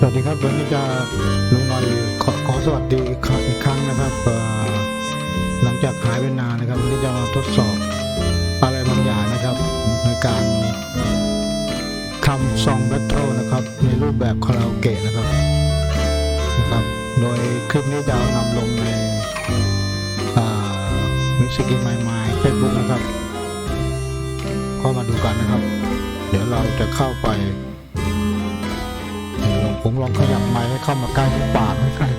สวัสดีครับวันนี้จะลุงหน่อยขอขอสวัสดีอีกครั้งอีกครั้งนะครับหลังจากหายไปนานนะครับวันนี้จะมาทดสอบอะไรบางอย่างนะครับ ในการทำซองแบทเทิลนะครับ ในรูปแบบคาราโอเกะนะครับนะครับ โดยคลิปนี้จะเอานำลงในมิวสิกอินไมล์มายเฟซบุ๊กนะครับก็มาดูกันนะครับ เดี๋ยวเราจะเข้าไป ผมลองขยับไม้ให้เข้ามาใกล้ที่ปากนะครับ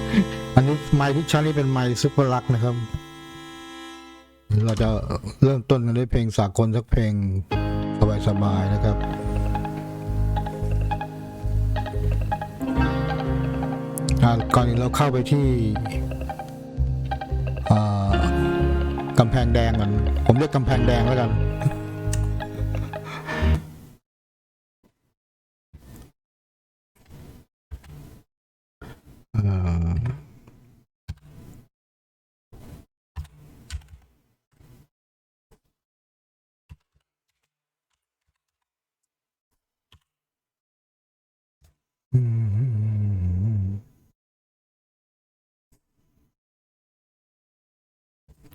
อันนี้ไม้ที่ใช้นี่เป็นไม้ซุปเปอร์ลักนะครับ เราจะเริ่มต้นกันด้วยเพลงสากลสักเพลงสบายๆนะครับก่อนอื่นเราเข้าไปที่กำแพงแดงก่อนผมเรียกกำแพงแดงแล้วกัน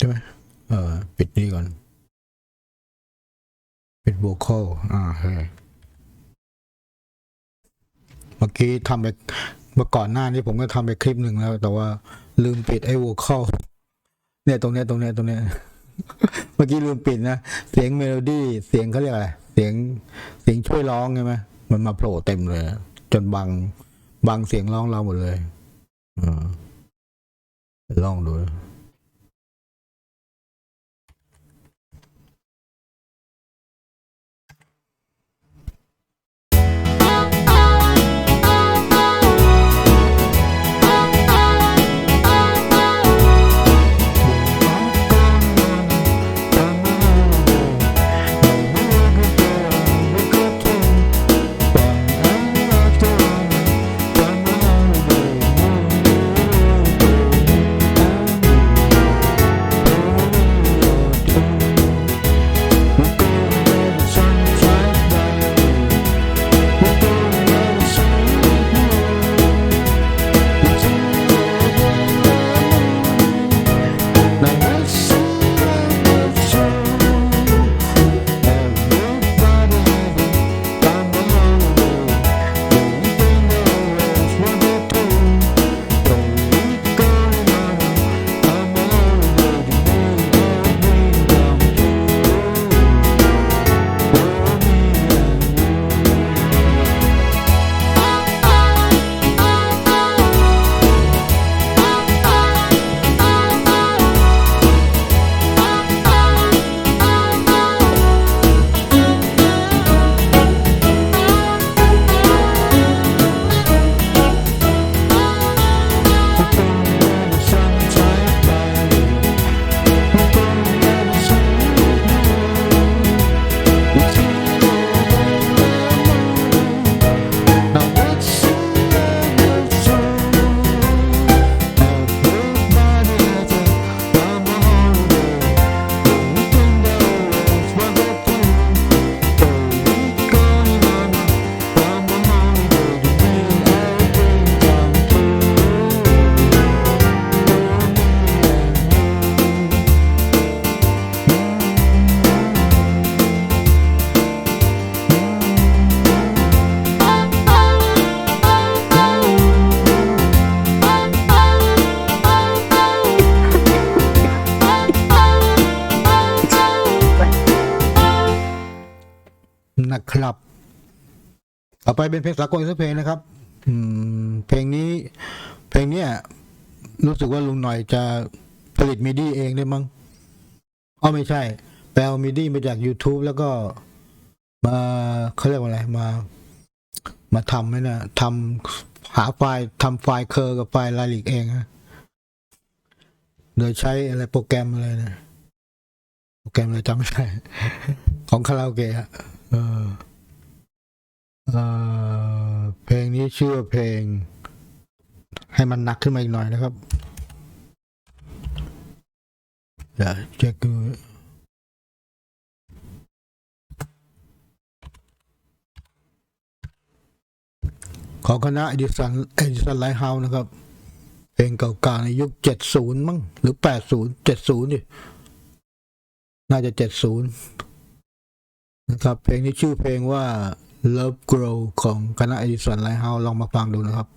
ใช่ไหมเออปิดนี่ก่อน ปิดโวคอลอ่าใช่เมื่อกี้ทำไปเมื่อก่อนหน้านี้ผมก็ทำไปคลิปหนึ่งแล้ว แต่ว่าลืมปิดไอ้โวคอลเนี่ยตรงเนี้ยตรงเนี้ยตรงเนี้ยเมื่อกี้ลืมปิดนะ เสียงเมโลดี้เสียงเขาเรียกอะไร เสียงเสียงช่วยร้องใช่ไหมมันมาโผล่เต็มเลย จนบังบังเสียงร้องเราหมดเลยอ่าลองดู นะครับ ต่อไปเป็นเพลงสากลอีกสักเพลงนะครับ อืม เพลงนี้ เพลงเนี้ยรู้สึกว่าลุงหน่อยจะผลิตมิดี้เองได้มั้งอ๋อไม่ใช่แปลมิดี้มาจาก YouTube แล้วก็มาเขาเรียกว่าอะไรมา มาทำไหมนะทำหาไฟล์ทำไฟล์เคอร์กับไฟล์รายละเอียดเองฮะโดยใช้อะไรโปรแกรมอะไรนะโปรแกรมอะไรจำไม่ได้ของคาราโอเกะ เออเออเพลงนี้ชื่อเพลง ให้มันหนักขึ้นมาอีกหน่อยนะครับเดี๋ยวเช็คดูของคณะเอดิสันเอดิสันไลท์เฮาส์นะครับ เพลงเก่าๆในยุคเจ็ดศูนย์มั้งหรือแปดศูนย์เจ็ดศูนย์ดิน่าจะเจ็ดศูนย์ นะครับ เพลงนี้ชื่อเพลงว่า Love Grow ของคณะเอดิสันไลท์เฮาส์ลองมาฟังดูนะครับ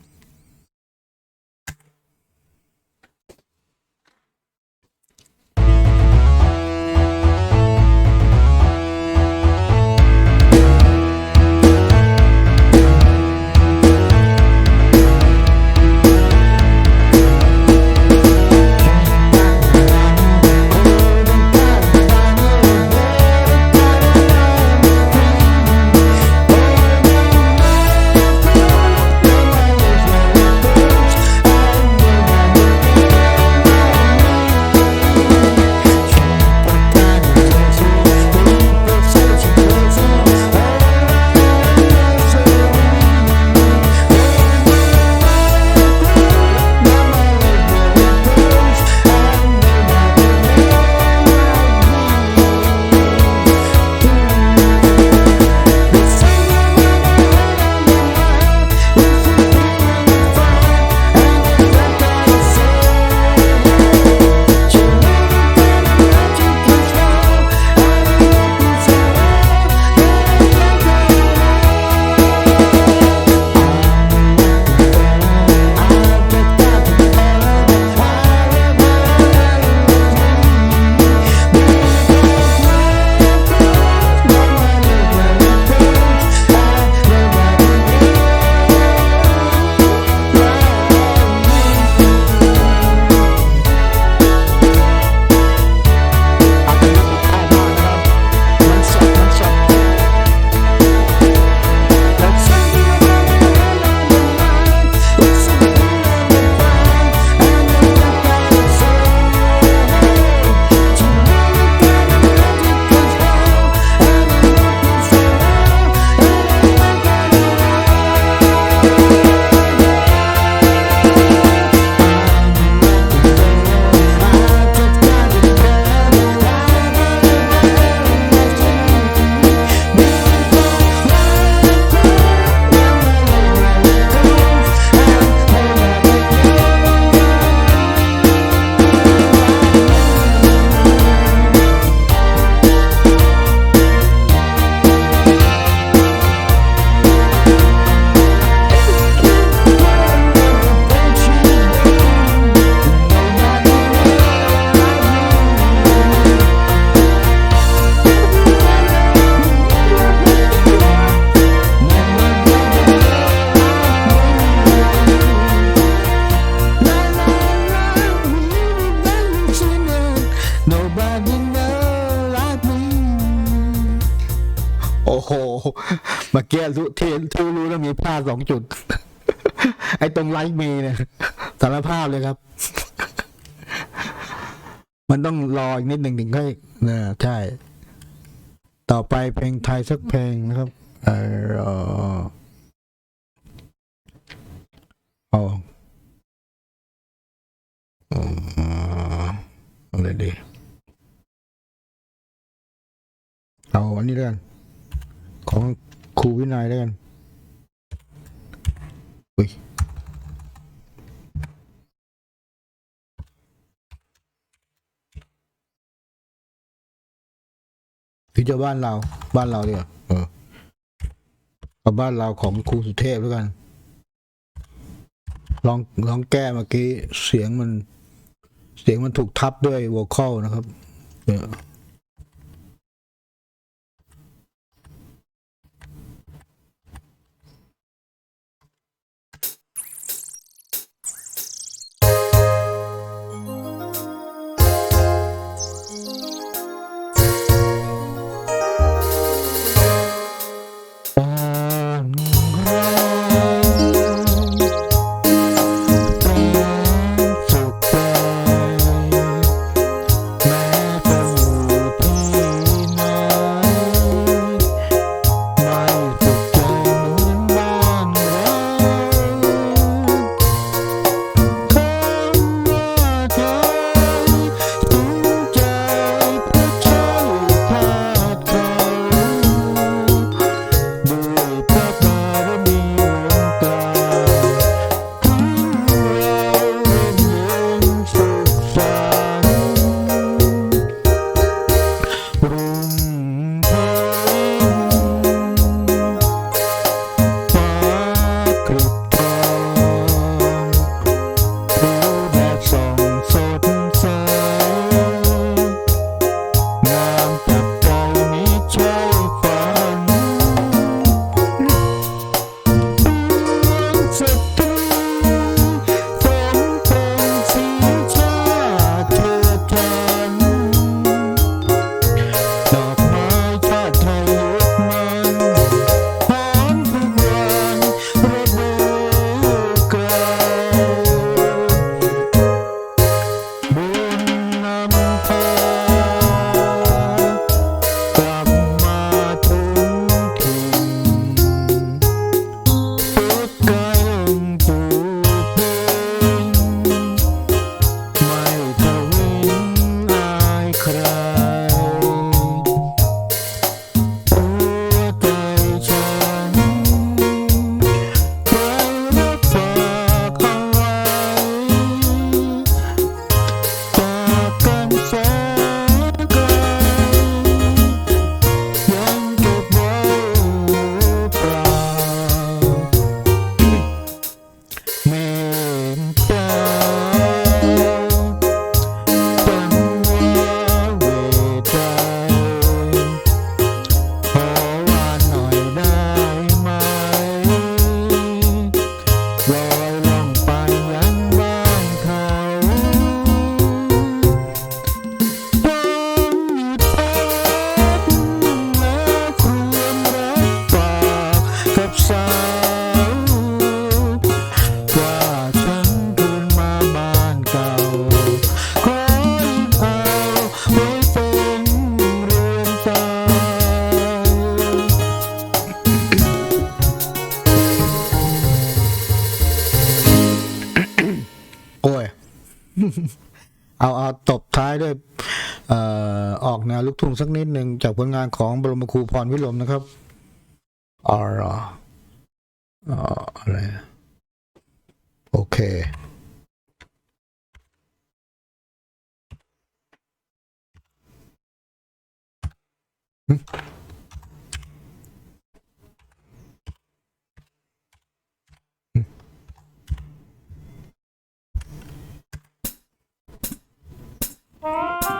โอ้โหเมื่อกี้รู้ที่ที่รู้แล้วมีพลาดสองจุด ไอ้ตรงไลค์มีเนี่ยสารภาพเลยครับ มันต้องรออีกนิดหนึ่งถึงค่อยเนะใช่ ต่อไปเพลงไทยสักเพลงนะครับ เออเอาอืมอะไรดี เอาอันนี้แล้วกัน ของครูวินัยแล้วกันอุ้ยหรือจะบ้านเรา บ้านเราเดียวเออเอาบ้านเราของครูสุเทพแล้วกัน ลองลองแก้เมื่อกี้เสียงมัน เสียงมันถูกทับด้วยวอลคอลนะครับเออ เอาเอาตบท้ายด้วยออกแนวลูกทุ่งสักนิดหนึ่งจากผลงานของบรมครูพรวิลมนะครับอรออะไรโอเค嗯。Música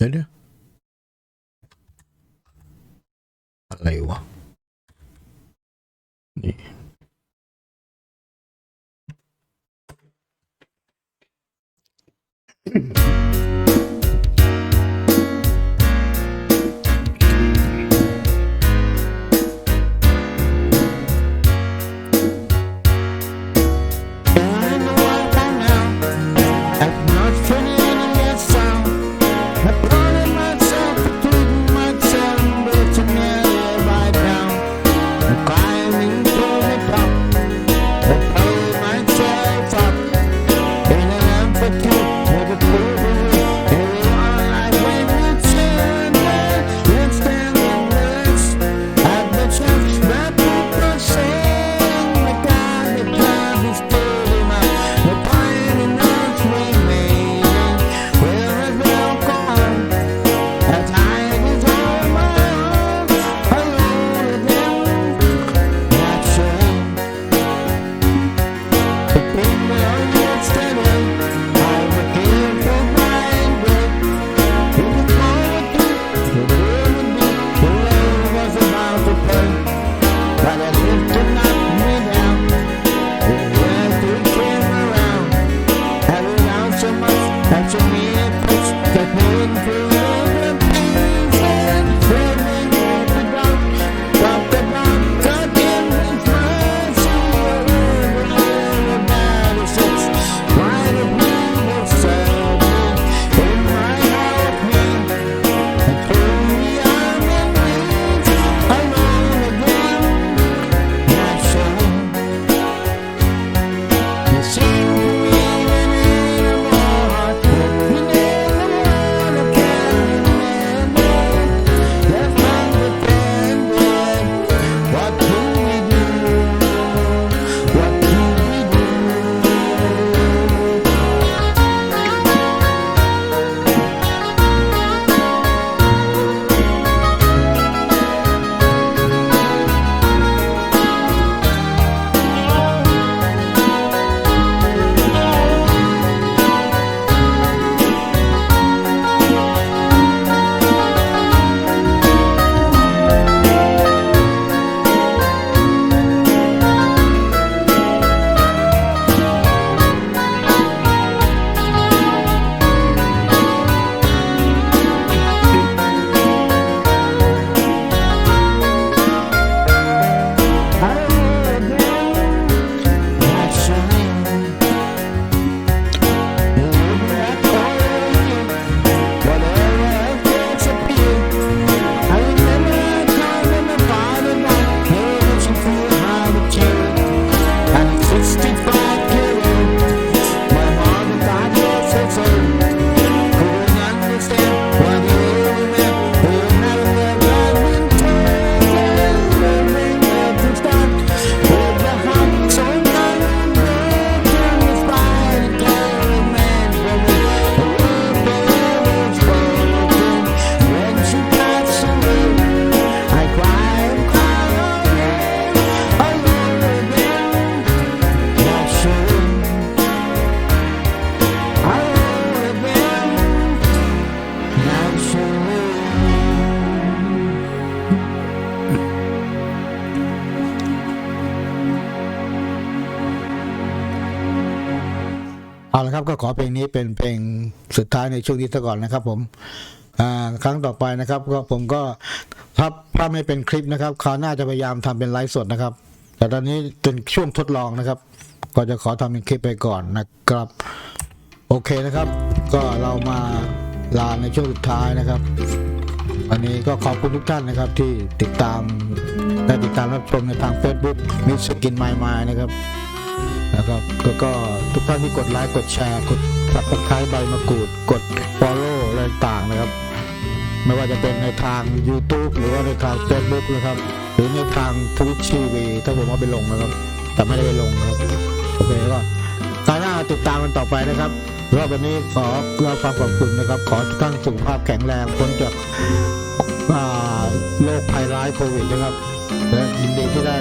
Ya dia. Alaiwa. Ni. ขอเพลงนี้เป็นเพลงสุดท้ายในช่วงนี้ซะก่อนนะครับ ผมครั้งต่อไปนะครับ ก็ผมก็ถ้าถ้าไม่เป็นคลิปนะครับคราวหน้าจะพยายามทำเป็นไลฟ์สดนะครับ แต่ตอนนี้เป็นช่วงทดลองนะครับ ก็จะขอทำเป็นคลิปไปก่อนนะครับ โอเคนะครับ ก็เรามาลาในช่วงสุดท้ายนะครับวันนี้ก็ขอบคุณทุกท่านนะครับที่ติดตามและติดตามรับชมในทาง Facebook มิสกินไมล์มนะครับ นะครับแล้วก็ทุกท่านที่กดไลค์กดแชร์กด subscribe ใบมะกรูดกด follow อะไรต่างนะครับ ไม่ว่าจะเป็นในทาง YouTube หรือว่าในทาง Facebook นะครับ หรือในทาง Twitch TV ถ้าผมเอาไปลงนะครับ แต่ไม่ได้ไปลงนะครับโอเคก็คราหน้าติดตามกันต่อไปนะครับรอบวันนี้ขอเราความขอบคุณนะครับ ขอให้ทุกท่านสุขภาพแข็งแรงพ้นจากโรคภัยร้ายโควิดนะครับและยินดีที่ได้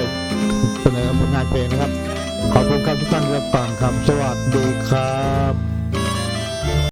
เสนอผลงานเพลงนะครับ ขอบคุณครับทุกท่านที่รับฟังครับสวัสดีครับ